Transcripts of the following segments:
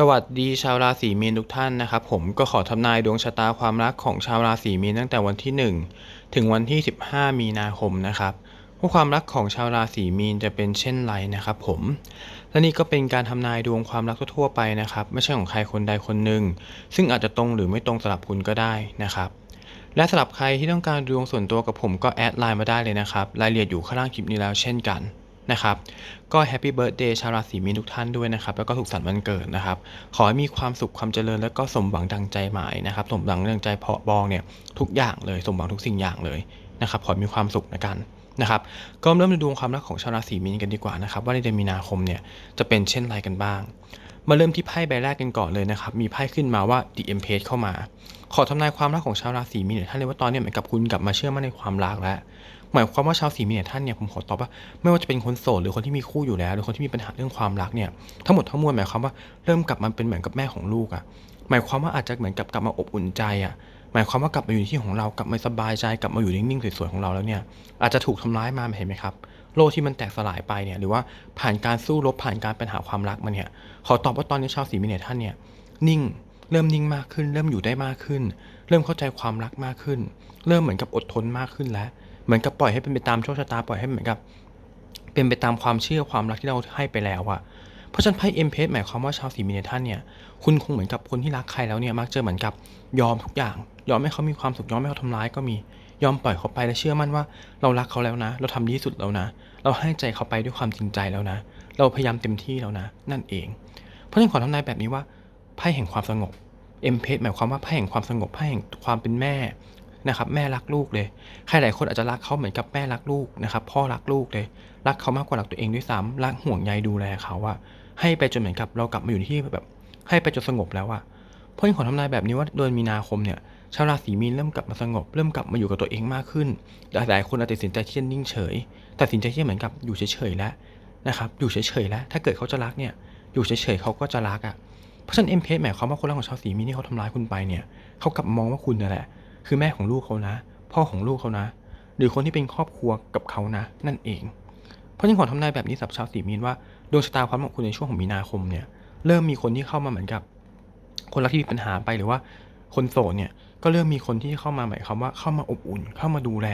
สวัสดีชาวราศีมีนทุกท่านนะครับ ผมก็ขอทำนายดวงชะตาความรักของชาวราศีมีนตั้งแต่วันที่ 1 ถึงวันที่ 15 มีนาคมนะครับว่าความรักของชาวราศีมีนจะเป็นเช่นไรนะครับ ผม และนี่ก็เป็นการทำนายดวงความรักทั่วไปนะครับ ไม่ใช่ของใครคนใดคนหนึ่งซึ่งอาจจะตรงหรือไม่ตรงสำหรับคุณก็ได้นะครับ และสำหรับใครที่ต้องการดวงส่วนตัวกับผมก็แอดไลน์มาได้เลยนะครับรายละเอียดอยู่ข้างล่างคลิปนี้แล้วเช่นกัน นะครับก็แฮปปี้เบิร์ดเดย์ชาวราศีมีนทุกท่านด้วยนะครับ แล้วก็สุขสันต์วันเกิดนะครับ ขอให้มีความสุขความเจริญแล้วก็สมหวังดังใจหมายนะครับ สมหวังดังใจเพาะบองเนี่ยทุกอย่างเลยสมหวังทุกสิ่งอย่างเลยนะครับ ขอให้มีความสุขนะกันนะครับ ก็เริ่มดูดวงความรักของชาวราศีมีนกันดีกว่านะครับ ว่าในเดือนมีนาคมเนี่ยจะเป็นเช่นไรกันบ้าง มาเริ่มที่ไพ่ใบแรกกันก่อนเลยนะครับ มีไพ่ขึ้นมาว่า The Empress เข้ามา ขอทำนายความรักของชาวราศีมีนเนี่ยท่านเลยว่าตอนเนี้ยเหมือนกับคุณกลับมาเชื่อมั่นในความรักแล้ว หมายความว่าชาวสีมีเนี่ยท่านเนี่ยผมขอตอบว่าไม่ว่าจะเป็นคนโสดหรือคนที่มีคู่อยู่แล้ว หรือคนที่มีปัญหาเรื่องความรักเนี่ยทั้งหมดทั้งมวลหมายความว่าเริ่มกลับมาเป็นเหมือนกับแม่ของลูกอะ่ะหมายความว่าอาจจะเหมือนกับกลับมาอบอุ่นใจอะ่ะหมายความว่ากลับมาอยู่ในที่ของเรากลับมาสบายใจกลับมาอยู่นิ่งๆสวยๆของเราแล้วเนี่ยอาจจะถูกทำร้ายมาเห็นไหมครับโลกที่มันแตกสลายไปเนี่ยหรือว่าผ่านการสู้รบผ่านการปัญหาความรักมาเนี่ยขอตอบว่าตอนนี้ชาวสีมีเนี่ยท่านเนี่ยนิ่งเริ่มนิ่งมากขึ้น เริ่มอยู่ได้มากขึ้น เริ่มเข้าใจความรักมากขึ้น เริ่มเหมือนกับอดทนมากขึ้นแล้ว เหมือนกับปล่อยให้เป็นไปตามโชคชะตาปล่อยให้เหมือนกับ เป็นไปตามความเชื่อความรักที่เราให้ไปแล้วอะเพราะฉะนั้นไพ่เอ็มเพสหมายความว่าชาวสีมีเนท่านเนี่ยคุณคงเหมือนกับคนที่รักใครแล้วเนี่ยมักจะเหมือนกับยอมทุกอย่าง ยอมให้เขามีความสุขยอมให้เขาทำร้ายก็มียอมปล่อยเขาไปและเชื่อมั่นว่าเรารักเขาแล้วนะ เราทำดีที่สุดแล้วนะ เราให้ใจเขาไปด้วยความจริงใจแล้วนะ เราพยายามเต็มที่แล้วนะ นั่นเอง เพราะฉะนั้นขอทำนายแบบนี้ว่าไพ่แห่งความสงบเอ็มเพสหมายความว่าไพ่แห่งความสงบไพ่แห่งความเป็นแม่ นะครับแม่รักลูกเลย ใครหลายคนอาจจะรักเขาเหมือนกับแม่รักลูกนะครับพ่อรักลูกเลย รักเขามากกว่ารักตัวเองด้วยซ้ำรักห่วงใยดูแลเขาอะให้ไปจนเหมือนกับเรากลับมาอยู่ที่แบบ ให้ไปจนสงบแล้วอะเพราะฉะนั้นขอทำนายแบบนี้ว่าเดือนมีนาคมเนี่ยชาวราศีมีนเริ่มกลับมาสงบ เริ่มกลับมาอยู่กับตัวเองมากขึ้นแต่หลายคนอาจจะตัดสินใจที่จะนิ่งเฉยตัดสินใจที่เหมือนกับอยู่เฉยๆแล้วนะครับอยู่เฉยๆแล้ว ถ้าเกิดเขาจะรักเนี่ยอยู่เฉยๆเขาก็จะรักอะเพราะฉะนั้นเอ็มเพสหมายความว่าคนรักของชาวสีมีนที่เขาทำร้ายคุณไปเนี่ยเขากลับมองว่าคุณนั่นแหละ คือแม่ของลูกเขานะ พ่อของลูกเขานะ หรือคนที่เป็นครอบครัวกับเขานะ นั่นเอง เพราะฉะนั้นขอทำนายแบบนี้สำหรับชาวสีมีนว่าดวงชะตาความของคุณในช่วงของมีนาคมเนี่ยเริ่มมีคนที่เข้ามาเหมือนกับ คนรักที่มีปัญหาไปหรือว่า คนโสดเนี่ยก็เริ่มมีคนที่เข้ามาหมายความว่าเข้ามาอบอุ่น เข้ามาดูแล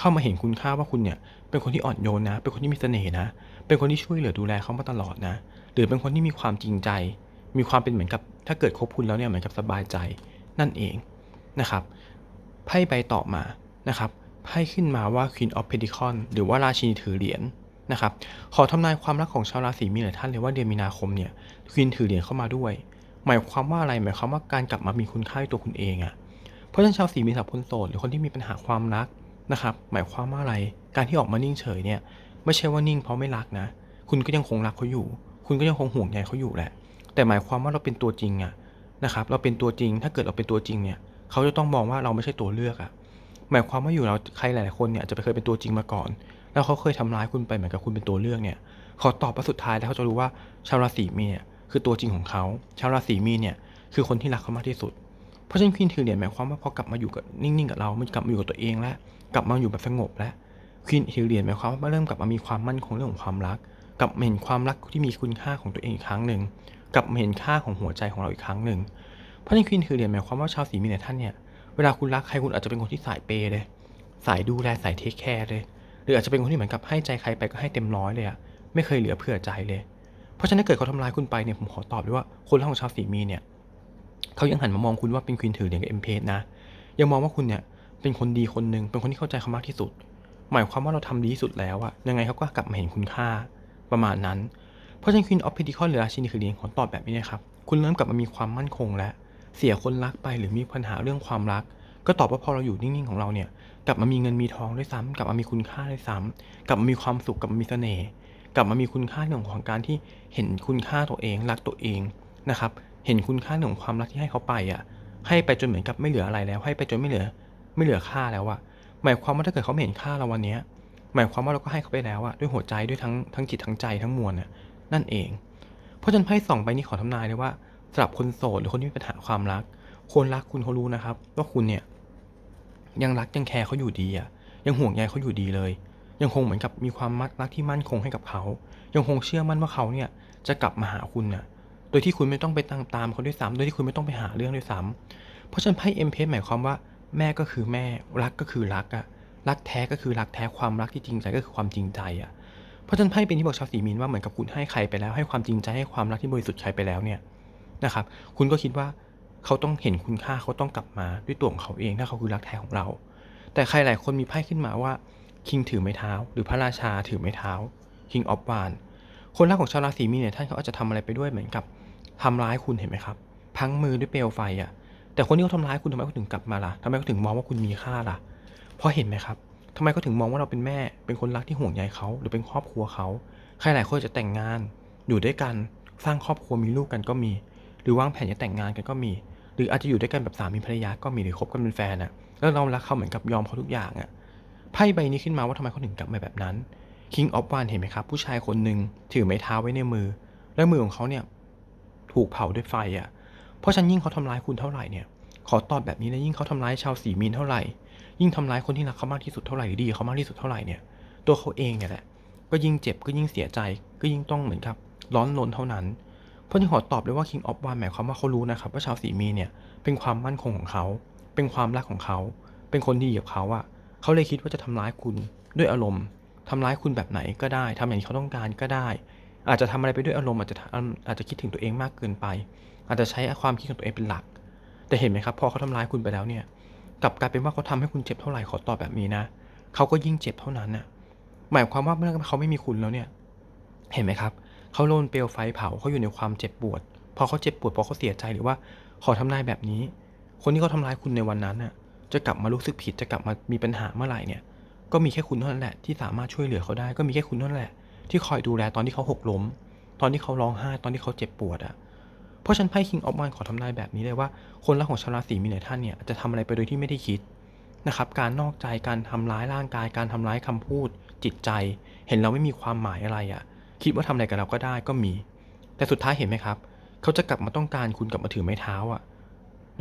เข้ามาเห็นคุณค่าว่าคุณเนี่ย เป็นคนที่อ่อนโยนนะ เป็นคนที่มีเสน่ห์นะ เป็นคนที่ช่วยเหลือดูแลเขามาตลอดนะ หรือเป็นคนที่มีความจริงใจ มีความเป็นเหมือนกับ ถ้าเกิดคบคุณแล้วเนี่ยเหมือนกับสบายใจนั่นเองนะครับ ไพ่ใบต่อมานะครับไพ่ขึ้นมาว่า Queen of Pentacles หรือว่าราชินีถือเหรียญนะครับขอทำนายความรักของชาวราศีมีนหลายท่านเลยว่าเดือนมีนาคมเนี่ยควีนถือเหรียญเข้ามาด้วย หมายความว่าอะไรหมายความว่าการกลับมามีคุณค่าตัวคุณเองอะเพราะฉะนั้นชาวสีมีสับคนโสดหรือคนที่มีปัญหาความรักนะครับหมายความว่าอะไรการที่ออกมานิ่งเฉยเนี่ยไม่ใช่ว่านิ่งเพราะไม่รักนะ คุณก็ยังคงรักเขาอยู่ คุณก็ยังคงห่วงใยเขาอยู่แหละ แต่หมายความว่าเราเป็นตัวจริงอะนะครับเราเป็นตัวจริงถ้าเกิดเราเป็นตัวจริงเนี่ย เขาจะต้องมองว่าเราไม่ใช่ตัวเลือกอะหมายความว่าอยู่เราใครหลายๆคนเนี่ยจะไปเคยเป็นตัวจริงมาก่อน แล้วเขาเคยทำร้ายคุณไปเหมือนกับคุณเป็นตัวเลือกเนี่ยขอตอบว่าสุดท้ายแล้วเขาจะรู้ว่าชาวราศีมีเนี่ยคือตัวจริงของเขาชาวราศีมีเนี่ยคือคนที่รักเขามากที่สุด เพราะฉะนั้นควีนถือเหรียญหมายความว่าพอกลับมาอยู่กับนิ่งๆกับเรา มันกลับมาอยู่กับตัวเองแล้ว กลับมาอยู่แบบสงบแล้วควีนถือเหรียญหมายความว่าเริ่มกลับมามีความมั่นคงเรื่องของความรัก กลับมาเห็นความรักที่มีคุณค่าของตัวเองอีกครั้งหนึ่งกลับเห็นค่าของหัวใจของเราอีกครั้งหนึ่งเพราะนั้นควีนถือเรียญหมายความว่าชาวสีมีเนี่ยท่านเนี่ยเวลาคุณรักใครคุณอาจจะเป็นคนที่สายเปย์เลย สายดูแลสายเทคแคร์เลย หรืออาจจะเป็นคนที่เหมือนกับให้ใจใครไปก็ให้เต็มร้อยเลยอะไม่เคยเหลือเผื่อใจเลย เพราะฉะนั้นถ้าเกิดเขาทำร้ายคุณไปเนี่ยผมขอตอบด้วยว่าคนรักของชาวสีมีเนี่ยเขายังหันมามองคุณว่าเป็นควีนถือเหรียญกับเอ็มเพสนะ ยังมองว่าคุณเนี่ยเป็นคนดีคนหนึ่งเป็นคนที่เข้าใจเขามากที่สุด หมายความว่าเราทำดีที่สุดแล้วอะยังไงเขาก็กลับมาเห็นคุณค่าประมาณนั้น เพราะฉะนั้นควีนออฟเพดิคอนหรือราชินีคือเหรียญขอตอบแบบนี้นะครับคุณเริ่มกลับมามีความมั่นคงแล้ว เสียคนรักไปหรือมีปัญหาเรื่องความรัก ก็ตอบว่าพอเราอยู่นิ่งๆของเราเนี่ยกลับมามีเงินมีทองด้วยซ้ำกลับมามีคุณค่าด้วยซ้ำกลับมามีความสุขกลับมามีเสน่ห์กลับมามีคุณค่าเรื่องของการที่เห็นคุณค่าตัวเอง รักตัวเองนะครับ เห็นคุณค่าเรื่องของความรักที่ให้เขาไปอะ ให้ไปจนเหมือนกับไม่เหลืออะไรแล้ว ให้ไปจนไม่เหลือ ไม่เหลือค่าแล้วอะหมายความว่าถ้าเกิดเขาไม่เห็นค่าเราวันนี้หมายความว่าเราก็ให้เขาไปแล้วอะด้วยหัวใจด้วยทั้งทั้งจิตทั้งใจทั้งมวลน่ะนั่นเอง เพราะฉะนั้นไพ่สองใบนี้ขอทำนายเลยว่า สำหรับคนโสดหรือคนที่มีปัญหาความรัก คนรักคุณเขารู้นะครับ ว่าคุณเนี่ย ยังรักยังแคร์เขาอยู่ดีอะ ยังห่วงใยเขาอยู่ดีเลย ยังคงเหมือนกับมีความมัดรักที่มั่นคงให้กับเขา ยังคงเชื่อมั่นว่าเขาเนี่ยจะกลับมาหาคุณน่ะ โดยที่คุณไม่ต้องไปตามตามเขาด้วยซ้ำโดยที่คุณไม่ต้องไปหาเรื่องด้วยซ้ำเพราะฉะนั้นไพ่เอ็มเพสหมายความว่าแม่ก็คือแม่รักก็คือรักอะรักแท้ก็คือรักแท้ความรักที่จริงใจก็คือความจริงใจอะเพราะฉะนั้นไพ่เป็นที่บอกชาวสีมีนว่าเหมือนกับคุณให้ใครไปแล้วให้ความจริงใจให้ความรักที่บริสุทธิ์ใครไปแล้วเนี่ย นะครับ คุณก็คิดว่าเขาต้องเห็นคุณค่าเขาต้องกลับมาด้วยตัวของเขาเองถ้าเขาคือรักแท้ของเรา แต่ใครหลายคนมีไพ่ขึ้นมาว่าคิงถือไม้เท้า หรือพระราชาถือไม้เท้า King of w a n คนรักของชาวราศีมีนเนี่ยท่านเขาอาจจะทำอะไรไปด้วยเหมือนกับทำร้ายคุณเห็นไหมครับพังมือด้วยเปลวไฟอะ่ะแต่คนที่เขาทำร้ายคุณทำไมเขาถึงกลับมาล่ะทำไมเขาถึงมองว่าคุณมีค่าล่ะ เพราะเห็นไหมครับทำไมเขาถึงมองว่าเราเป็นแม่ เป็นคนรักที่ห่วงใยเขาหรือเป็นครอบครัวเขา ใครหลายคนจะแต่งงาน อยู่ด้วยกัน สร้างครอบครัวมีลูกกันก็มี หรือวางแผนจะแต่งงานกันก็มี หรืออาจจะอยู่ด้วยกันแบบสามีภรรยาก็มีหรือคบกันเป็นแฟนอะแล้วเรารักเขาเหมือนกับยอมเขาทุกอย่างอะไพ่ใบนี้ขึ้นมาว่าทำไมเขาถึงกลับมาแบบนั้น King of w a n เห็นไหมครับ ผู้ชายคนหนึ่งถือไม้เท้าไว้ในมือ และมือของเขาเนี่ยถูกเผาด้วยไฟอะ่ะเพราะฉันยิ่งเขาทำร้ายคุณเท่าไหร่เนี่ย ขอตอบแบบนี้นะยิ่งเขาทำร้ายชาวสีมีนเท่าไหร่ ยิ่งทำร้ายคนที่รักเขามากที่สุดเท่าไหร่หรือดีเขามากที่สุดเท่าไหร่เนี่ย ตัวเขาเองเนี่ยแหละก็ยิ่งเจ็บก็ยิ่งเสียใจก็ยิ่งต้องเหมือนครับ ร้อนรนเท่านั้นเพราะฉะนั้นขอตอบเลยว่า King of w a n หมายความว่าเขารู้นะครับ ว่าชาวสีมีเนี่ยเป็นความมั่นคงของเขา เป็นความรักของเขา เป็นคนดีกับเขาอะเขาเลยคิดว่าจะทำร้ายคุณด้วยอารมณ์ทำร้ายคุณแบบไหนก็ได้ทำอย่างที่เขาต้องการก็ได้ อาจจะทำอะไรไปด้วยอารมณ์อาจจะอาจจะคิดถึงตัวเองมากเกินไป อาจจะใช้ความคิดของตัวเองเป็นหลัก แต่เห็นไหมครับพอเขาทำร้ายคุณไปแล้วเนี่ยกลับกลายเป็นว่าเขาทำให้คุณเจ็บเท่าไหร่ขอตอบแบบนี้นะเขาก็ยิ่งเจ็บเท่านั้นน่ะหมายความว่าเมื่อเขาไม่มีคุณแล้วเนี่ย เห็นไหมครับ เขาโดนเปลวไฟเผาเขาอยู่ในความเจ็บปวด พอเขาเจ็บปวดพอเขาเสียใจหรือว่าขอทำนายแบบนี้ คนที่เขาทำร้ายคุณในวันนั้นน่ะ จะกลับมารู้สึกผิดจะกลับมามีปัญหาเมื่อไหร่เนี่ย ก็มีแค่คุณเท่านั้นแหละที่สามารถช่วยเหลือเขาได้ ก็มีแค่คุณเท่านั้นแหละที่คอยดูแลตอนที่เขาหกล้ม ตอนที่เขาร้องไห้ตอนที่เขาเจ็บปวดอะ่ะเพราะฉันไพ่คิงออฟวันขอทำนายแบบนี้เลยว่า คนรักของชาวราศีมีนท่านเนี่ยจะทำอะไรไปโดยที่ไม่ได้คิดนะครับการนอกใจการทำร้ายร่างกาย การทำร้ายคำพูดจิตใจ เห็นเราไม่มีความหมายอะไรอะ่ะ คิดว่าทำอะไรกับเราก็ได้ก็มี แต่สุดท้ายเห็นไหมครับ เขาจะกลับมาต้องการคุณกลับมาถือไม้เท้าอะ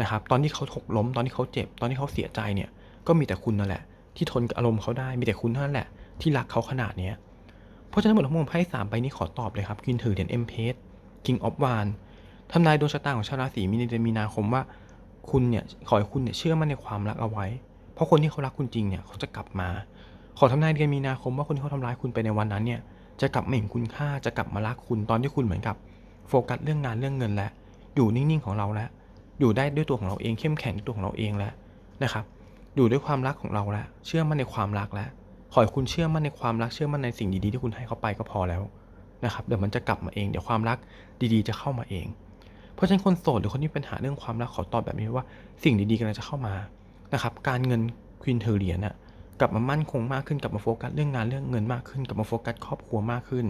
นะครับ ตอนที่เขาถกล้ม ตอนที่เขาเจ็บ ตอนที่เขาเสียใจเนี่ย ก็มีแต่คุณนั่นแหละ ที่ทนกับอารมณ์เขาได้ มีแต่คุณนั้นแหละ ที่รักเขาขนาดเนี้ยเพราะฉะนั้นบททั้งหมดไพ่สามใบนี้ขอตอบเลยครับคินถือเหรียญเอ็มเพส King of w a n ทำนายดวงชะตาของชาวราศีมีในเดือนมีนาคมว่า คุณเนี่ยขอให้คุณเนี่ยเชื่อมั่นในความรักเอาไว้ เพราะคนที่เขารักคุณจริงเนี่ยเขาจะกลับมา ขอทำนายเดือนมีนาคมว่าคนที่เขาทำร้ายคุณไปในวันนั้นเนี่ย จะกลับมาเห็นคุณค่าจะกลับมารักคุณตอนที่คุณเหมือนกับ โฟกัสเรื่องงานเรื่องเงินแล้วอยู่นิ่งๆของเราแล้ว อยู่ได้ด้วยตัวของเราเองเข้มแข็งด้วยตัวของเราเองแล้วนะครับ อยู่ด้วยความรักของเราแล้วเชื่อมั่นในความรักแล้วขอให้คุณเชื่อมั่นในความรักเชื่อมั่นในสิ่งดีๆที่คุณให้เขาไปก็พอแล้วนะครับเดี๋ยวมันจะกลับมาเองเดี๋ยวความรักดีๆจะเข้ามาเอง เพราะฉะนั้นคนโสดหรือคนที่ปัญหาเรื่องความรักขอตอบแบบนี้ว่าสิ่งดีๆกำลังจะเข้ามานะครับการเงินควินเทอร์เรียน่ะ กลับมามั่นคงมากขึ้นกลับมาโฟกัสเรื่องงานเรื่องเงินมากขึ้นกลับมาโฟกัสครอบครัวมากขึ้น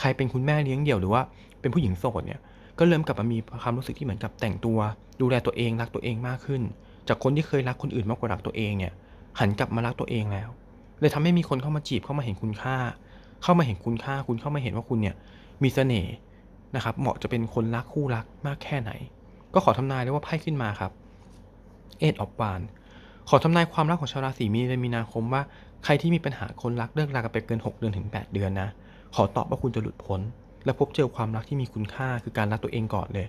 ใครเป็นคุณแม่เลี้ยงเดี่ยวหรือว่าเป็นผู้หญิงโสดเนี่ยก็เริ่มกลับมามีความรู้สึกที่เหมือนกับแต่งตัว ดูแลตัวเองรักตัวเองมากขึ้น จากคนที่เคยรักคนอื่นมากกว่ารักตัวเองเนี่ยหันกลับมารักตัวเองแล้ว เลยทำให้มีคนเข้ามาจีบเข้ามาเห็นคุณค่า เข้ามาเห็นคุณค่า คุณเข้ามาเห็นว่าคุณเนี่ยมีเสน่ห์นะครับเหมาะจะเป็นคนรักคู่รักมากแค่ไหน ก็ขอทำนายได้ว่าไพ่ขึ้นมาครับเอ็ดออฟบาน ขอทำนายความรักของชาวราศีมีนในมีนาคมว่าใครที่มีปัญหาคนรักเลิกรากันไปเกิน 6 เดือนถึง 8 เดือนนะ ขอตอบว่าคุณจะหลุดพ้น และพบเจอความรักที่มีคุณค่าคือการรักตัวเองก่อนเลย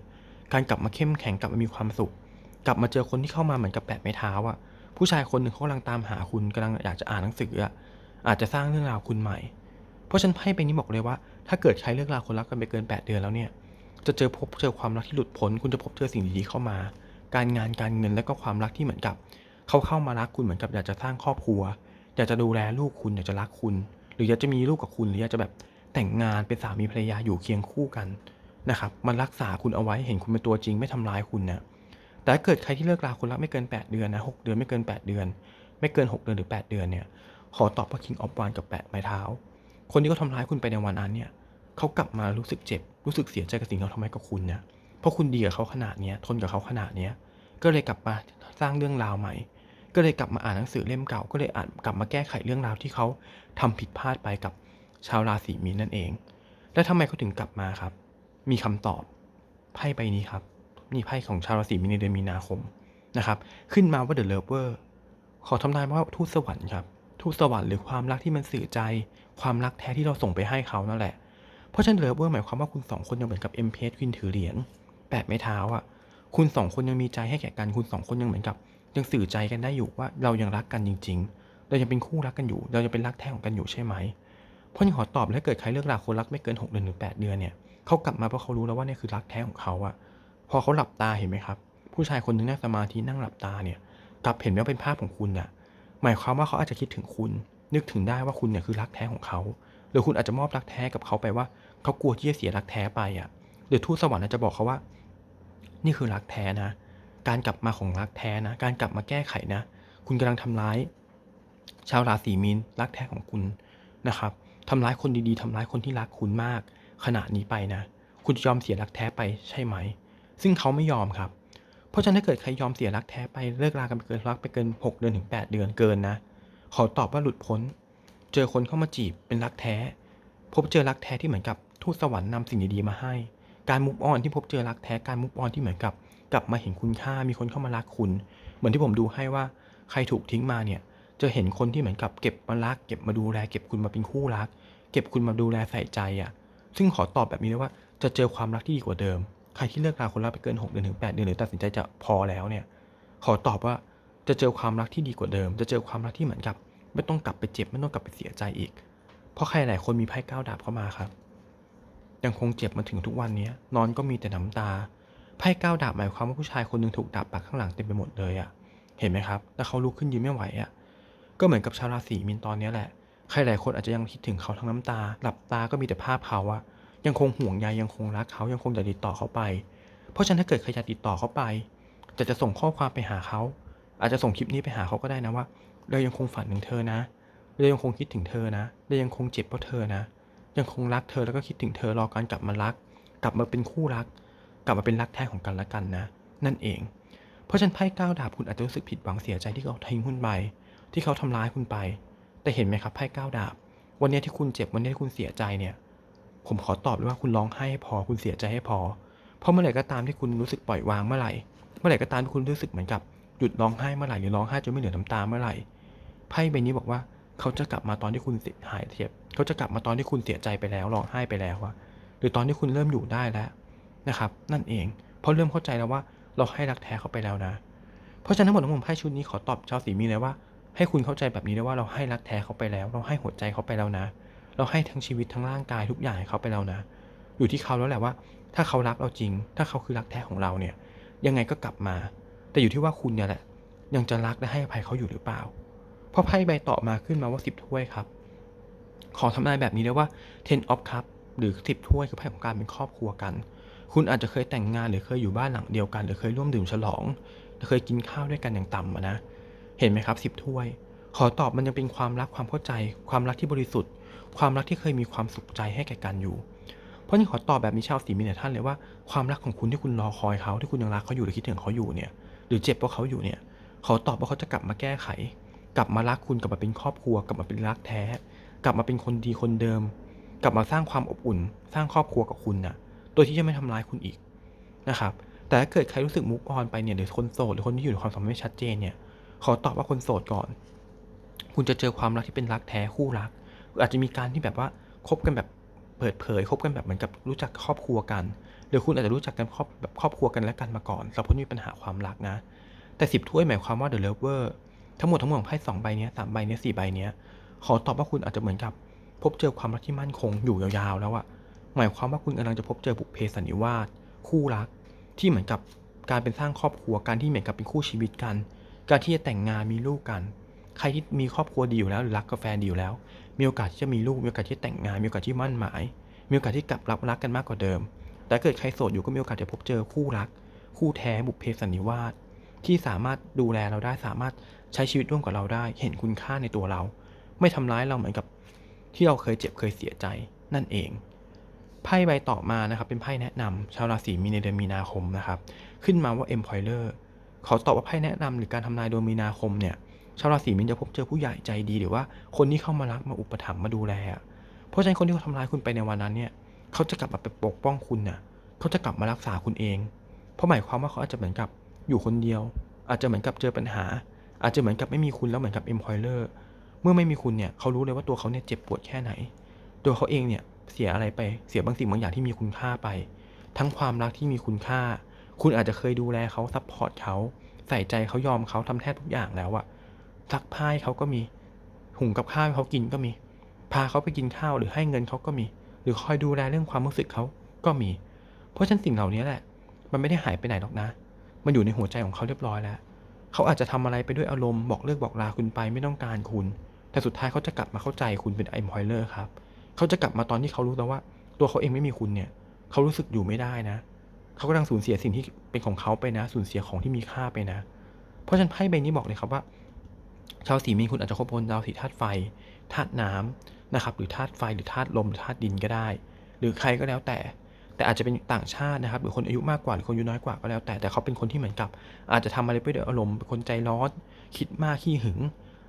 การกลับมาเข้มแข็งกลับมามีความสุข กลับมาเจอคนที่เข้ามาเหมือนกับแปะไม้เท้าอะผู้ชายคนหนึ่งเขากำลังตามหาคุณกำลังอยากจะอ่านหนังสืออะอาจจะสร้างเรื่องราวคุณใหม่ เพราะฉันไพ่ไปนี้บอกเลยว่า ถ้าเกิดใครเลิกราคนรักกันไปเกิน 8 เดือนแล้วเนี่ยจะเจอพบเจอความรักที่หลุดพ้นคุณจะพบเจอสิ่งดีๆเข้ามา การงานการเงินและก็ความรักที่เหมือนกับ เขาเข้ามารักคุณเหมือนกับอยากจะสร้างครอบครัว อยากจะดูแลลูกคุณอยากจะรักคุณ หรืออยากจะมีลูกกับคุณหรืออยากจะแบบแต่งงานเป็นสามีภรรยาอยู่เคียงคู่กันนะครับมันรักษาคุณเอาไว้เห็นคุณเป็นตัวจริงไม่ทำร้ายคุณนะแต่ถ้าเกิดใครที่เลิกราคนรักไม่เกิน 8 เดือนนะหเดือนไม่เกิน 8 เดือน ไม่เกิน 6 เดือนหรือ 8 เดือนเนี่ยขอตอบว่า King of w a n กับแปะไม้เท้า คนที่เขาทำร้ายคุณไปในวันนั้นเนี่ยเขากลับมารู้สึกเจ็บ รู้สึกเสียใจกับสิ่งที่เขาทำให้กับคุณเนี่ยเพราะคุณดีกับเขาขนาดนี้ทนกับเขาขนาดนี้ก็เลยกลับมาสร้างเรื่องราวใหม่ ก็เลยกลับมาอ่านหนังสือเล่มเก่า ก็เลยอ่านกลับมาแก้ไขเรื่องราวที่เขาทำผิดพลาดไปกับชาวราศีมีนนั่นเอง แล้วทำไมเขาถึงกลับมาครับ มีคำตอบไพ่ใบนี้ครับ นี่ไพ่ของชาวราศีมีนในเดือนมีนาคมนะครับ ขึ้นมาว่า The Lover ขอทำนายว่าทูตสวรรค์ครับทูตสวรรค์หรือความรักที่มันสื่อใจ ความรักแท้ที่เราส่งไปให้เขานั่นแหละ เพราะฉะนั้นเลิฟเวอร์หมายความว่าคุณสองคนยังเหมือนกับเอ็มเพสควินถือเหรียญแปดไม้เท้าอะคุณสองคนยังมีใจให้แก่กันคุณสองคนยังเหมือนกับ ยังสื่อใจกันได้อยู่ว่าเรายังรักกันจริง ๆ เรายังเป็นคู่รักกันอยู่ เรายังเป็นรักแท้ของกันอยู่ใช่ไหมเพราะยังขอตอบเลยถ้าเกิดใครเลิกราคนรักไม่เกินหกเดือนหรือแปดเดือนเนี่ยเขากลับมาเพราะเขารู้แล้วว่านี่คือรักแท้ของเขาอะพอเขาหลับตาเห็นไหมครับ ผู้ชายคนหนึงนั่งสมาธินั่งหลับตาเนี่ยกลับเห็นว่าเป็นภาพของคุณอะหมายความว่าเขาอาจจะคิดถึงคุณ นึกถึงได้ว่าคุณเนี่ยคือรักแท้ของเขา หรือคุณอาจจะมอบรักแท้กับเขาไปว่าเขากลัวที่จะเสียรักแท้ไปอะหรือทูตสวรรค์อาจจะบอกเขาว่า นี่คือรักแท้นะ การกลับมาของรักแท้นะ การกลับมาแก้ไขนะ คุณกำลังทำร้าย ชาวราศีมีนรักแท้ของคุณนะครับทำร้ายคนดีๆทำร้ายคนที่รักคุณมากขนาดนี้ไปนะ คุณจะยอมเสียรักแท้ไปใช่ไหม ซึ่งเขาไม่ยอมครับ เพราะฉะนั้นถ้าเกิดใครยอมเสียรักแท้ไปเลิกรากันไปเกินรักไปเกิน 6 เดือนถึง 8 เดือนเกินนะ ขอตอบว่าหลุดพ้น เจอคนเข้ามาจีบเป็นรักแท้ พบเจอรักแท้ที่เหมือนกับทูตสวรรค์นำสิ่งดีๆมาให้ การมุกออนที่พบเจอรักแท้การมุกออนที่เหมือนกับ กลับมาเห็นคุณค่ามีคนเข้ามารักคุณ เหมือนที่ผมดูให้ว่าใครถูกทิ้งมาเนี่ย จะเห็นคนที่เหมือนกับเก็บมารัก เก็บมาดูแล เก็บคุณมาเป็นคู่รัก เก็บคุณมาดูแลใส่ใจอะ ซึ่งขอตอบแบบนี้เลยว่าจะเจอความรักที่ดีกว่าเดิม ใครที่เลิกราคนรักไปเกิน6เดือนถึง8เดือนหรือตัดสินใจจะพอแล้วเนี่ย ขอตอบว่าจะเจอความรักที่ดีกว่าเดิม จะเจอความรักที่เหมือนกับ ไม่ต้องกลับไปเจ็บไม่ต้องกลับไปเสียใจอีก เพราะใครหลายคนมีไพ่ก้าวดาบเข้ามาครับ ยังคงเจ็บมาถึงทุกวันนี้นอนก็มีแต่น้ำตา ไพ่ก้าวดาบหมายความว่าผู้ชายคนหนึ่งถูกดาบปักข้างหลังเต็มไปหมดเลยอะ่ะ เห็นไหมครับ แล้วเขาลุกขึ้นยืนไม่ไหวอะ่ะ ก็เหมือนกับชาวราศีมีนตอนนี้แหละ ใครหลายคนอาจจะยังคิดถึงเขาทั้งน้ำตา หลับตาก็มีแต่ภาพเขาอะยังคงห่วงใยยังคงรักเขายังคงอยากติดต่อเขาไป เพราะฉะนั้นถ้าเกิดใครอยากติดต่อเขาไปจะจะส่งข้อความไปหาเขา อาจจะส่งคลิปนี้ไปหาเขาก็ได้นะว่า เรายังคงฝันถึงเธอนะ เรายังคงคิดถึงเธอนะ เรายังคงเจ็บเพราะเธอนะ ยังคงรักเธอแล้วก็คิดถึงเธอรอการกลับมารัก กลับมาเป็นคู่รัก กลับมาเป็นรักแท้ของกันและกันนะ นั่นเอง เพราะฉันไพ่ก้าวดาบคุณอาจจะรู้สึกผิดหวังเสียใจที่เขาทิ้งคุณไป ที่เขาทำร้ายคุณไป แต่เห็นไหมครับไพ่ก้าวดาบ วันนี้ที่คุณเจ็บวันนี้ที่คุณเสียใจเนี่ย ผมขอตอบเลยว่าคุณร้องไห้ให้พอคุณเสียใจให้พอ เพราะเมื่อไหร่ก็ตามที่คุณรู้สึกปล่อยวางเมื่อไหร่ เมื่อไหร่ก็ตามที่คุณรู้สึกเหมือนกับหยุดร้องไห้เมื่อไหร่หรือร้องไห้จนไม่เหลือน้ำตาเมื่อไหร่ไพ่ใบนี้บอกว่าเขาจะกลับมาตอนที่คุณเสียหายเจ็บเขาจะกลับมาตอนที่คุณเสียใจไปแล้วร้องไห้ไปแล้วอะหรือตอนที่คุณเริ่มอยู่ได้แล้ว นะครับ นั่นเอง เพราะเริ่มเข้าใจแล้วว่าเราให้รักแท้เขาไปแล้วนะ เพราะฉะนั้นทั้งหมดทั้งมวลไพ่ชุดนี้ขอตอบชาวสีมีเลยว่า ให้คุณเข้าใจแบบนี้เลยว่าเราให้รักแท้เขาไปแล้ว เราให้หัวใจเขาไปแล้วนะ เราให้ทั้งชีวิตทั้งร่างกายทุกอย่างให้เขาไปแล้วนะ อยู่ที่เขาแล้วแหละว่า ถ้าเขารักเราจริง ถ้าเขาคือรักแท้ของเราเนี่ย ยังไงก็กลับมา แต่อยู่ที่ว่าคุณเนี่ยแหละ ยังจะรักและให้อภัยเขาอยู่หรือเปล่า เพราะไพ่ใบต่อมาขึ้นมาว่าสิบถ้วยครับขอทำนายแบบนี้เลยว่า ten of cup หรือสิบถ้วยคือไพ่ของการเป็นครอบครัวกัน คุณอาจจะเคยแต่งงานหรือเคยอยู่บ้านหลังเดียวกัน หรือเคยร่วมดื่มฉลองหรือเคยกินข้าวด้วยกันอย่างต่ำนะ เห็นไหมครับสิบถ้วย ขอตอบมันยังเป็นความรักความเข้าใจ ความรักที่บริสุทธิ์ ความรักที่เคยมีความสุขใจให้แก่กันอยู่ เพราะนี่ขอตอบแบบนี้ชาวสีมีเนี่ยท่านเลยว่าความรักของคุณที่คุณรอคอยเขาที่คุณยังรักเขาอยู่หรือคิดถึงเขาอยู่เนี่ย หรือเจ็บเพราะเขาอยู่เนี่ยขอตอบว่าเขาจะกลับมาแก้ไข กลับมารักคุณกลับมาเป็นครอบครัว กลับมาเป็นรักแท้ กลับมาเป็นคนดีคนเดิม กลับมาสร้างความอบอุ่น สร้างครอบครัวกับคุณน่ะ โดยที่จะไม่ทำร้ายคุณอีกนะครับ แต่ถ้าเกิดใครรู้สึกมุกออนไปเนี่ยหรือคนโสดหรือคนที่อยู่ในความสัมพันธ์ไม่ชัดเจนเนี่ย ขอตอบว่าคนโสดก่อน คุณจะเจอความรักที่เป็นรักแท้คู่รัก อาจจะมีการที่แบบว่าคบกันแบบเปิดเผยคบกันแบบเหมือนกับรู้จักครอบครัวกัน หรือคุณอาจจะรู้จักกันครอบแบบครอบครัวกันและกันมาก่อนสำหรับคนที่มีปัญหาความรักนะ แต่สิบถ้วยหมายความว่า The Lover ทั้งหมดทั้งมวลของไพ่สองใบเนี้ยสามใบเนี้ยสี่ใบเนี้ยขอตอบว่าคุณอาจจะเหมือนกับ พบเจอความรักที่มั่นคงอยู่ยาวๆแล้วอะ หมายความว่าคุณกำลังจะพบเจอบุพเพสันนิวาสคู่รัก ที่เหมือนกับการเป็นสร้างครอบครัวการที่เหมือนกับเป็นคู่ชีวิตกัน การที่จะแต่งงานมีลูกกัน ใครที่มีครอบครัวดีอยู่แล้วหรือรักกับแฟนดีอยู่แล้ว มีโอกาสที่จะมีลูกมีโอกาสที่แต่งงานมีโอกาสที่มั่นหมาย มีโอกาสที่กลับรับรักกันมากกว่าเดิม แต่เกิดใครโสดอยู่ก็มีโอกาสจะพบเจอคู่รัก คู่แท้บุพเพสันนิวาสที่สามารถดูแลเราได้สามารถใช้ชีวิตร่วมกับเราได้ เห็นคุณค่าในตัวเรา ไม่ทำร้ายเราเหมือนกับที่เราเคยเจ็บเคยเสียใจนั่นเอง ไพ่ใบต่อมานะครับ เป็นไพ่แนะนำชาวราศีมีในเดือนมีนาคมนะครับ ขึ้นมาว่า Employer ขอตอบว่าไพ่แนะนำหรือการทำนายเดือนมีนาคมเนี่ยชาวราศีมีนจะพบเจอผู้ใหญ่ใจดีหรือว่าคนที่เข้ามารักมาอุปถัมภ์มาดูแล เพราะฉะนั้นคนที่เขาทำร้ายคุณไปในวันนั้นเนี่ยเขาจะกลับมาไปปกป้องคุณน่ะเขาจะกลับมารักษาคุณเอง เพราะหมายความว่าเขาอาจจะเหมือนกับอยู่คนเดียว อาจจะเหมือนกับเจอปัญหา อาจจะเหมือนกับไม่มีคุณแล้วเหมือนกับ Employer เมื่อไม่มีคุณเนี่ยเขารู้เลยว่าตัวเขาเนี่ยเจ็บปวดแค่ไหน ตัวเขาเองเนี่ย เสียอะไรไป เสียบางสิ่งบางอย่างที่มีคุณค่าไป ทั้งความรักที่มีคุณค่า คุณอาจจะเคยดูแลเขาซัพพอร์ตเขาใส่ใจเขายอมเขาทำแทบทุกอย่างแล้วอะซักผ้าให้เขาก็มี หุงกับข้าวให้เขากินก็มี พาเขาไปกินข้าวหรือให้เงินเขาก็มี หรือคอยดูแลเรื่องความรู้สึกเขาก็มี เพราะฉะนั้นสิ่งเหล่านี้แหละ มันไม่ได้หายไปไหนหรอกนะ มันอยู่ในหัวใจของเขาเรียบร้อยแล้ว เขาอาจจะทำอะไรไปด้วยอารมณ์บอกเลิกบอกลาคุณไปไม่ต้องการคุณ แต่สุดท้ายเขาจะกลับมาเข้าใจคุณเป็นไอมพอยเลอร์ครับ เขาจะกลับมาตอนที่เขารู้แล้วว่า ตัวเขาเองไม่มีคุณเนี่ย เขารู้สึกอยู่ไม่ได้นะ เขากำลังสูญเสียสิ่งที่เป็นของเขาไปนะ สูญเสียของที่มีค่าไปนะ เพราะฉะนั้นไพ่ใบนี้บอกเลยครับว่า ชาวสีมีนคุณอาจจะคบคนดาวสีธาตุไฟธาตุน้ำนะครับ หรือธาตุไฟหรือธาตุลมหรือธาตุดินก็ได้ หรือใครก็แล้วแต่ แต่อาจจะเป็นต่างชาตินะครับ หรือคนอายุมากกว่าหรือคนอายุน้อยกว่าก็แล้วแต่ แต่เขาเป็นคนที่เหมือนกับ อาจจะทำอะไรไปด้วยอารมณ์เป็นคนใจร้อนคิดมากขี้หึง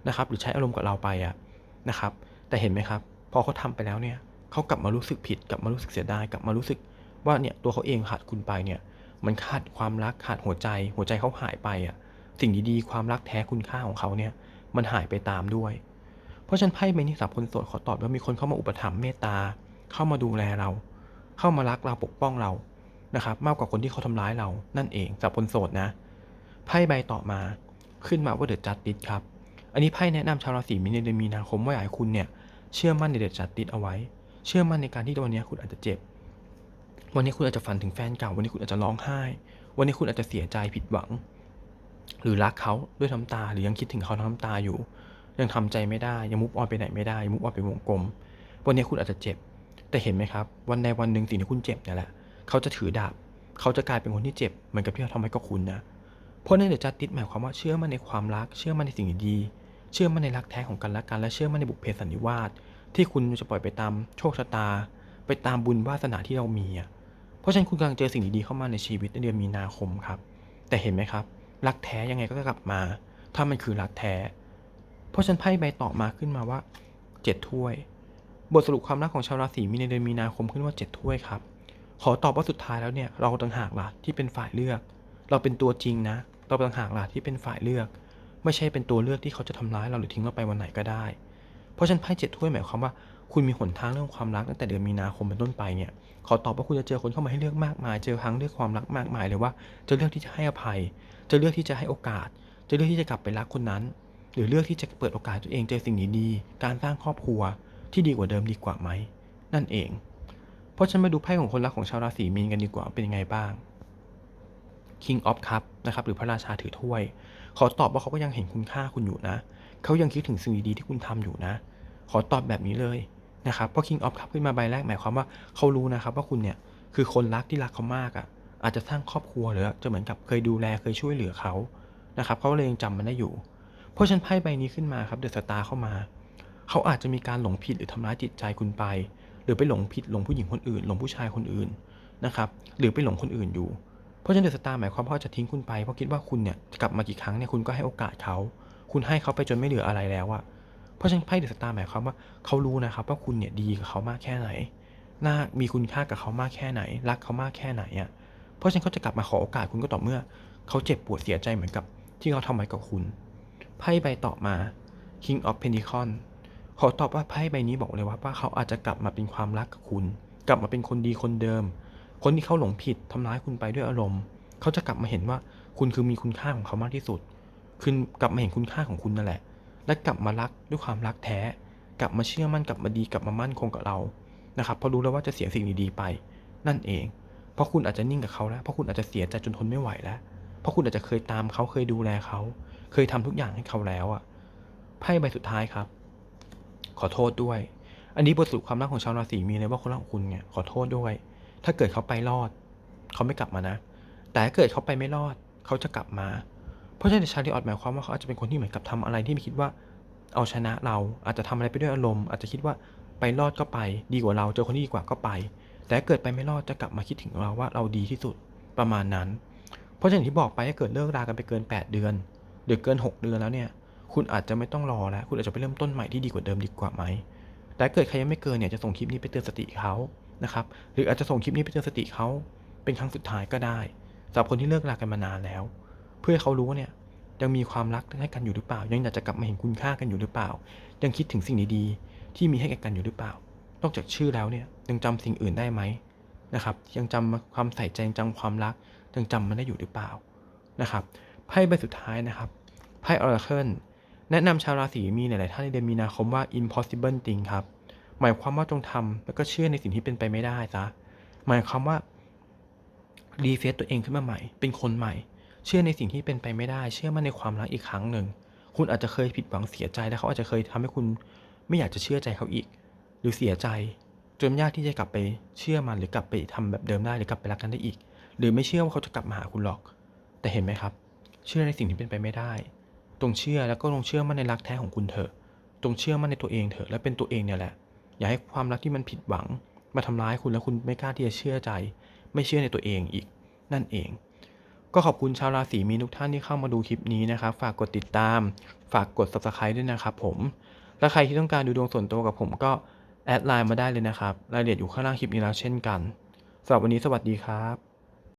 นะครับ หรือใช้อารมณ์กับเราไปอะนะครับ แต่เห็นไหมครับ อเขาทำไปแล้วเนี่ยเขากลับมารู้สึกผิดกลับมารู้สึกเสียดายกลับมารู้สึกว่าเนี่ยตัวเขาเองขาดคุณไปเนี่ย มันขาดความรักขาดหัวใจ หัวใจเขาหายไปอะสิ่งดีๆความรักแท้คุณค่าของเขาเนี่ย มันหายไปตามด้วย เพราะฉันไพ่ใบนี้สับคนโสดขอตอบว่ามีคนเข้ามาอุปถัมภ์เมตตา เข้ามาดูแลเรา เข้ามารักเราปกป้องเรานะครับ มากกว่าคนที่เขาทำร้ายเรานั่นเองสับคนโสดนะไพ่ใบต่อมาขึ้นมาว่าเดือะจัดติสครับ อันนี้ไพ่แนะนำชาวราศีมีนในเดือนมีนาคมว่าอยากให้คุณเนี่ย เชื่อมั่นในเดอะจัดติสเอาไว้ เชื่อมั่นในการที่วันนี้คุณอาจจะเจ็บ วันนี้คุณอาจจะฝันถึงแฟนเก่า วันนี้คุณอาจจะร้องไห้ วันนี้คุณอาจจะเสียใจผิดหวัง หรือรักเขาด้วยน้ำตา หรือยังคิดถึงเขาทั้งน้ำตาอยู่ ยังทำใจไม่ได้ยังมุกออนไปไหนไม่ได้มุกออนไปวงกลม วันนี้คุณอาจจะเจ็บ แต่เห็นไหมครับ วันใดวันหนึ่งสิ่งที่คุณเจ็บนี่แหละเขาจะถือดาบเขาจะกลายเป็นคนที่เจ็บเหมือนกับที่เขาทำให้กับคุณนะเพราะในเดอะจัดติสหมายความว่าเชื่อมั่นในความรัก เชื่อมั่นในสิ่งดี เชื่อมั่นในรักแท้ของกันและกัน และเชื่อมั่นในบุพเพสันนิวาส ที่คุณจะปล่อยไปตามโชคชะตา ไปตามบุญวาสนาที่เรามีอะเพราะฉะนั้นคุณกำลังเจอสิ่งดีๆเข้ามาในชีวิตในเดือนมีนาคมครับ แต่เห็นไหมครับ รักแท้ยังไงก็กลับมา ถ้ามันคือรักแท้ เพราะฉะนันไพ่ใบต่อมาขึ้นมาว่าเจ็ดถ้วย บทสรุปความรักของชาวราศีมีนในเดือนมีนาคมขึ้นว่าเจ็ดถ้วยครับ ขอตอบว่าสุดท้ายแล้วเนี่ยเราต่างหากล่ะที่เป็นฝ่ายเลือก เราเป็นตัวจริงนะ เราต่างหากล่ะที่เป็นฝ่ายเลือก ไม่ใช่เป็นตัวเลือกที่เขาจะทำร้ายเราหรือทิ้งเราไปวันไหนก็ได้ เพราะฉะนันไพ่เจ็ดถ้วยหมายความว่าคุณมีหนทางเรื่องความรักตั้งแต่เดือนมีนาคมเป็นต้นไปเนี่ย ขอตอบว่าคุณจะเจอคนเข้ามาให้เลือกมากมาย เจอครั้งเลือกความรักมากมายเลยว่า จะเลือกที่จะให้อภัย จะเลือกที่จะให้โอกาส จะเลือกที่จะกลับไปรักคนนั้น หรือเลือกที่จะเปิดโอกาสตัวเองเจอสิ่งดีๆ การสร้างครอบครัวที่ดีกว่าเดิมดีกว่าไหม นั่นเอง เพราะฉันมาดูไพ่ของคนรักของชาวราศีมีนกันดีกว่าเป็นยังไงบ้าง King of Cup นะครับหรือพระราชาถือถ้วย ขอตอบว่าเขาก็ยังเห็นคุณค่าคุณอยู่นะเขายังคิดถึงสิ่งดีๆที่คุณทำอยู่นะ ขอตอบแบบนี้เลยนะครับเพราะ King of Cup ขึ้นมาใบแรกหมายความว่าเขารู้นะครับว่าคุณเนี่ยคือคนรักที่รักเขามากอะ่ะ อาจจะสร้างครอบครัวหรือจะเหมือนกับเคยดูแลเคยช่วยเหลือเขานะครับเขาเลยยังจำมันได้อยู่ เพราะฉันไพ่ใบนี้ขึ้นมาครับเดอะสตาร์เข้ามา เขาอาจจะมีการหลงผิดหรือทำร้ายจิตใจคุณไป หรือไปหลงผิดหลงผู้หญิงคนอื่น หลงผู้ชายคนอื่นนะครับหรือไปหลงคนอื่นอยู่ เพราะฉะนั้นเดอะสตาร์หมายความว่าเขาจะทิ้งคุณไปเพราะคิดว่าคุณเนี่ยกลับมากี่ครั้งเนี่ยคุณก็ให้โอกาสเขา คุณให้เขาไปจนไม่เหลืออะไรแล้วอะเพราะฉะนั้นไพ่เดอะสตาร์หมายความว่าเขารู้นะครับว่าคุณเนี่ยดีกับเขามากแค่ไหนน่ามีคุณค่ากับเขามากแค่ไหน รักเขามากแค่ไหนอะเพราะฉะนั้นเขาจะกลับมาขอโอกาสคุณก็ต่อเมื่อ เขาเจ็บปวดเสียใจเหมือนกับที่เขาทำไว้กับคุณ ไพ่ใบต่อมา King of Pentacle ขอตอบว่าไพ่ใบนี้บอกเลยว่าว่าเขาอาจจะกลับมาเป็นความรักกับคุณ กลับมาเป็นคนดีคนเดิม คนที่เขาหลงผิดทำร้ายคุณไปด้วยอารมณ์ เขาจะกลับมาเห็นว่าคุณคือมีคุณค่าของเขามากที่สุด คือกลับมาเห็นคุณค่าของคุณนั่นแหละ และกลับมารักด้วยความรักแท้ กลับมาเชื่อมั่นกลับมาดีกลับมามั่นคงกับเรานะครับเพราะรู้แล้วว่าจะเสียสิ่งดีๆไป นั่นเอง เพราะคุณอาจจะนิ่งกับเขาแล้ว เพราะคุณอาจจะเสียใจจนทนไม่ไหวแล้ว เพราะคุณอาจจะเคยตามเขาเคยดูแลเขา เคยทำทุกอย่างให้เขาแล้วอะไพ่ใบสุดท้ายครับ ขอโทษด้วย อันนี้บทสรุปความรักของชาวราศีมีเลยว่าคนรักของคุณเนี่ยขอโทษด้วย ถ้าเกิดเขาไปรอด เขาไม่กลับมานะ แต่ถ้าเกิดเขาไปไม่รอด เขาจะกลับมา เพราะฉะนั้นชาลีออดหมายความว่าเขาอาจจะเป็นคนที่เหมือนกับทำอะไรที่ไม่คิดว่าเอาชนะเราอาจจะทำอะไรไปด้วยอารมณ์ อาจจะคิดว่าไปรอดก็ไป ดีกว่าเราเจอคนที่ดีกว่าก็ไป แต่เกิดไปไม่รอดจะกลับมาคิดถึงเราว่าเราดีที่สุดประมาณนั้น เพราะฉะนั้นที่บอกไปถ้าเกิดเลิกรากันไปเกิน 8 เดือน หรือเกิน 6 เดือนแล้วเนี่ย คุณอาจจะไม่ต้องรอแล้ว คุณอาจจะไปเริ่มต้นใหม่ที่ดีกว่าเดิมดีกว่าไหมแต่เกิดใครยังไม่เกินเนี่ยจะส่งคลิปนี้ไปเตือนสติเขานะครับหรืออาจจะส่งคลิปนี้ไปเตือนสติเขาเป็นครั้งสุดท้ายก็ได้สำหรับคนที่เลิกรากันมานานแล้ว เพื่อให้เขารู้ว่าเนี่ยยังมีความรักให้กันอยู่หรือเปล่า ยังอยากจะกลับมาเห็นคุณค่ากันอยู่หรือเปล่า ยังคิดถึงสิ่งดีๆที่มีให้แก่กันอยู่หรือเปล่า นอกจากชื่อแล้วเนี่ยยังจำสิ่งอื่นได้ไหมนะครับ ยังจำความใส่ใจยังจำความรักยังจำมันได้อยู่หรือเปล่านะครับไพ่ใบสุดท้ายนะครับไพ่ Oracle แนะนำชาวราศีมีหลายๆท่านในเดือนมีนาคมว่า impossible thing ครับหมายความว่าจงทำแล้วก็เชื่อในสิ่งที่เป็นไปไม่ได้ซะหมายความว่ารีเฟซตัวเองขึ้นมาใหม่ เป็นคนใหม่ เชื่อในสิ่งที่เป็นไปไม่ได้ เชื่อมั่นในความรักอีกครั้งหนึ่ง คุณอาจจะเคยผิดหวังเสียใจและเขาอาจจะเคยทำให้คุณไม่อยากจะเชื่อใจเขาอีก หรือเสียใจจนยากที่จะกลับไปเชื่อมันหรือกลับไปทำแบบเดิมได้หรือกลับไปรักกันได้อีก หรือไม่เชื่อว่าเขาจะกลับมาหาคุณหรอก แต่เห็นไหมครับ เชื่อในสิ่งที่เป็นไปไม่ได้ตรงเชื่อแล้วก็ลงเชื่อมั่นในรักแท้ของคุณเถอะตรงเชื่อมั่นในตัวเองเถอะและเป็นตัวเองเนี่ยแหละ อย่าให้ความรักที่มันผิดหวัง มาทำร้ายคุณแล้วคุณไม่กล้าที่จะเชื่อใจ ไม่เชื่อในตัวเองอีก นั่นเอง ก็ขอบคุณชาวราศีมีนทุกท่านที่เข้ามาดูคลิปนี้นะครับ ฝากกดติดตาม ฝากกด subscribe ด้วยนะครับผมและใครที่ต้องการดูดวงส่วนตัวกับผมก็แอดไลน์มาได้เลยนะครับ รายละเอียดอยู่ข้างล่างคลิปนี้แล้วเช่นกันสำหรับวันนี้สวัสดีครับ